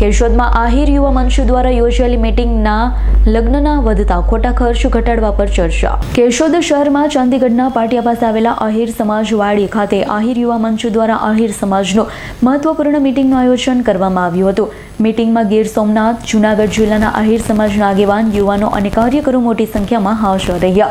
કેશોદમાં આહિર યુવા મંચ દ્વારા યોજાયેલી મીટિંગના લગ્નના વધતા ખોટા ખર્ચ ઘટાડવા પર ચર્ચા. કેશોદ શહેરમાં ચાંદીગઢના પાટિયા પાસે આવેલા આહિર સમાજવાડી ખાતે આહિર યુવા મંચ દ્વારા આહિર સમાજનો મહત્વપૂર્ણ મીટિંગનું આયોજન કરવામાં આવ્યું હતું. મીટિંગમાં ગીર સોમનાથ, જૂનાગઢ જિલ્લાના આહિર સમાજના આગેવાન, યુવાનો અને કાર્યકરો મોટી સંખ્યામાં હાજર રહ્યા.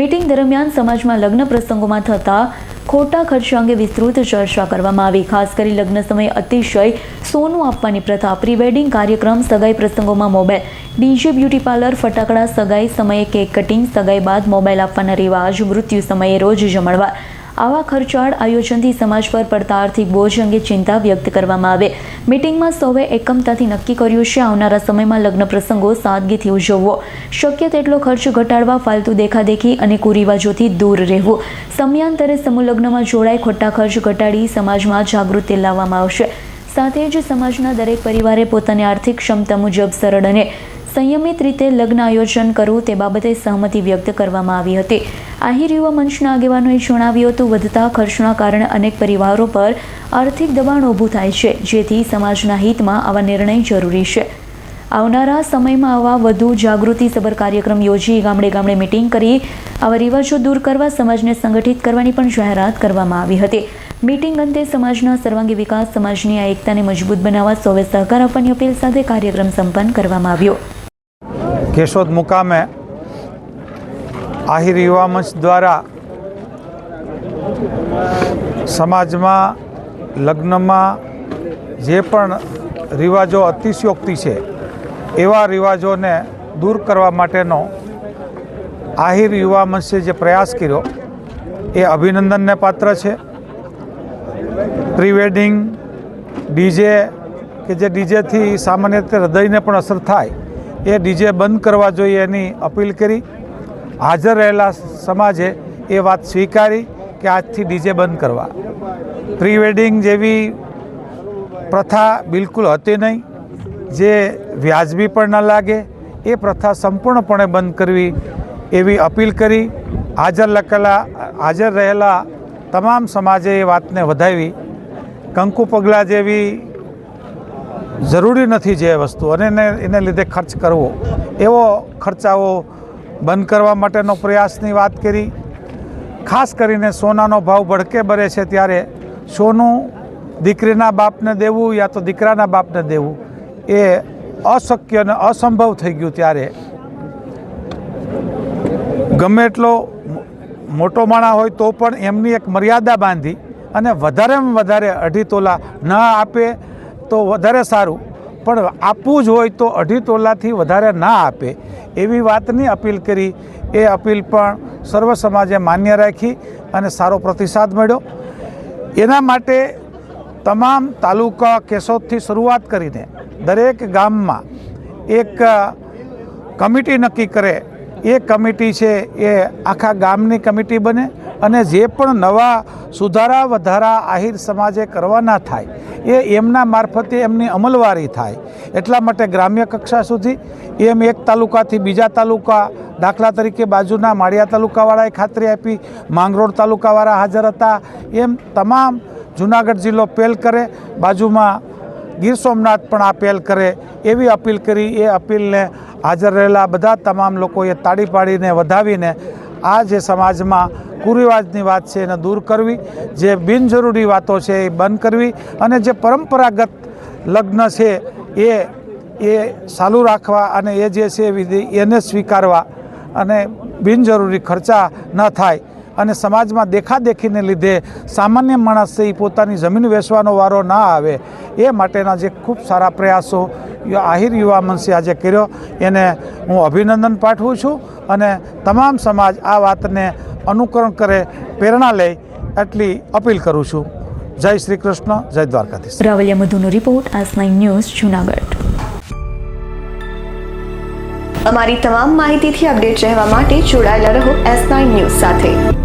મીટિંગ દરમિયાન સમાજમાં લગ્ન પ્રસંગોમાં થતા ખોટા ખર્ચ અંગે વિસ્તૃત ચર્ચા કરવામાં આવી. ખાસ કરી લગ્ન સમયે અતિશય સોનું આપવાની પ્રથા. પ્રી વેડિંગ કાર્યક્રમ સગાઈ પ્રસંગોમાં મોબાઈલ. ડીજે બ્યુટી પાર્લર ફટાકડા સગાઈ સમયે કેક કટિંગ, સગાઈ બાદ મોબાઈલ આપવાના રિવાજ, મૃત્યુ સમયે રોજ જમણવાર. આવા ખર્ચાળ આયોજનથી સમાજ પર પડતા આર્થિક બોજ અંગે ચિંતા વ્યક્ત કરવામાં આવે. મિટિંગમાં સૌએ એકમતાથી નક્કી કર્યું છે, આવનારા સમયમાં લગ્ન પ્રસંગો સાદગીથી ઉજવવો. શક્ય તેટલો ખર્ચ ઘટાડવા ફાલતુ દેખાદેખી અને કુરિવાજોથી દૂર રહેવું. સમયાંતરે સમૂહ લગ્નમાં જોડાઈ ખોટા ખર્ચ ઘટાડી સમાજમાં જાગૃતિ લાવવામાં આવશે. સાથે જ સમાજના દરેક પરિવારે પોતાની આર્થિક ક્ષમતા મુજબ સરળ અને સંયમિત રીતે લગ્ન આયોજન કરવું તે બાબતે સહમતિ વ્યક્ત કરવામાં આવી હતી. આહિર યુવા મંચના આગેવાનોએ જણાવ્યું હતું, વધતા ખર્ચના કારણે અનેક પરિવારો પર આર્થિક દબાણ ઊભું થાય છે, જેથી સમાજના હિતમાં આવા નિર્ણય જરૂરી છે. આવનારા સમયમાં આવા વધુ જાગૃતિસભર કાર્યક્રમ યોજી ગામડે ગામડે મિટિંગ કરી આવા રિવાજો દૂર કરવા સમાજને સંગઠિત કરવાની પણ જાહેરાત કરવામાં આવી હતી. મીટિંગ અંતે સમાજના સર્વાંગી વિકાસ, સમાજની આ એકતાને મજબૂત બનાવવા, સૌએ સહકાર આપવાની અપીલ સાથે કાર્યક્રમ સંપન્ન કરવામાં આવ્યો. કેશોદ મુકામે આહિર યુવા મંચ દ્વારા સમાજમાં, લગ્નમાં જે પણ રિવાજો અતિશયોક્તિ છે, એવા રિવાજોને દૂર કરવા માટેનો આહિર યુવા મંચે જે પ્રયાસ કર્યો, એ અભિનંદનને પાત્ર છે. પ્રી વેડિંગ ડીજે, કે જે ડીજેથી સામાન્ય રીતે હૃદયને પણ અસર થાય એ ડીજે બંધ કરવા જોઈએ એની અપીલ કરી. હાજર રહેલા સમાજે એ વાત સ્વીકારી કે આજથી ડીજે બંધ કરવા. પ્રી વેડિંગ જેવી પ્રથા બિલકુલ હતી નહીં. જે વ્યાજબી પણ ન લાગે, એ પ્રથા સંપૂર્ણપણે બંધ કરવી એવી અપીલ કરી. હાજર લખેલા, હાજર રહેલા તમામ સમાજે એ વાતને વધાવી. કંકુ પગલાં જેવી જરૂરી નથી જે વસ્તુ અને એને એને લીધે ખર્ચ કરવો. એવો ખર્ચાઓ બંધ કરવા માટેનો પ્રયાસની વાત કરી. ખાસ કરીને સોનાનો ભાવ ભડકે બરે છે ત્યારે સોનું દીકરીના બાપને દેવું યા તો દીકરાના બાપને દેવું, એ અશક્ય અને અસંભવ થઈ ગયું ત્યારે. ગમે એટલો મોટો માણા હોય તો પણ એમની એક મર્યાદા બાંધી અને વધારેમાં વધારે અઢી તોલા ન આપે તો વધારે સારું. પણ આપવું જ હોય તો અઢી તોલાથી વધારે ના આપે. એવી વાતની અપીલ કરી. એ અપીલ પણ સર્વ સમાજે માન્ય રાખી અને સારો પ્રતિસાદ મળ્યો. એના માટે તમામ તાલુકા કેશોદથી શરૂઆત કરીને દરેક ગામમાં એક કમિટી નક્કી કરે. એ કમિટી છે એ આખા ગામની કમિટી બને. અને જે પણ નવા સુધારા, વધારા આહિર સમાજે કરવાના થાય, એ એમના મારફતે એમની અમલવારી થાય. એટલા માટે ગ્રામ્ય કક્ષા સુધી, એમ એક તાલુકાથી બીજા તાલુકા દાખલા તરીકે બાજુના માળિયા તાલુકાવાળાએ ખાતરી આપી, માંગરોળ તાલુકાવાળા હાજર હતા. એમ તમામ જુનાગઢ જિલ્લો પહેલ કરે, બાજુમાં ગીર સોમનાથ પણ આ પહેલ કરે, એવી અપીલ કરી. એ અપીલને હાજર રહેલા બધા તમામ લોકોએ તાળી પાડીને, વધાવીને, આ જે સમાજમાં કુરિવાજની વાત છે એને દૂર કરવી, જે બિનજરૂરી વાતો છે એ બંધ કરવી, અને જે પરંપરાગત લગ્ન છે એ એ ચાલુ રાખવા અને એ જે છે એને સ્વીકારવા અને બિનજરૂરી ખર્ચા ન થાય. અને સમાજમાં દેખાદેખીને લીધે સામાન્ય માણસે પોતાની જમીન વેચવાનો વારો ના આવે. એ માટેના જે ખૂબ સારા પ્રયાસો આહિર યુવા મંચે આજે કર્યો. એને હું અભિનંદન પાઠવું છું અને તમામ સમાજ આ વાતને અનુકરણ કરે, પ્રેરણા લે એટલી અપીલ કરું છું. જય શ્રી કૃષ્ણ, જય દ્વારકાધીશ. રાવલિયા મધુનો રિપોર્ટ આસ નાઇન ન્યૂઝ, જુનાગઢ. અમારી તમામ માહિતીથી અપડેટ રહેવા માટે જોડાયેલા રહો એસ નાઇન ન્યૂઝ સાથે.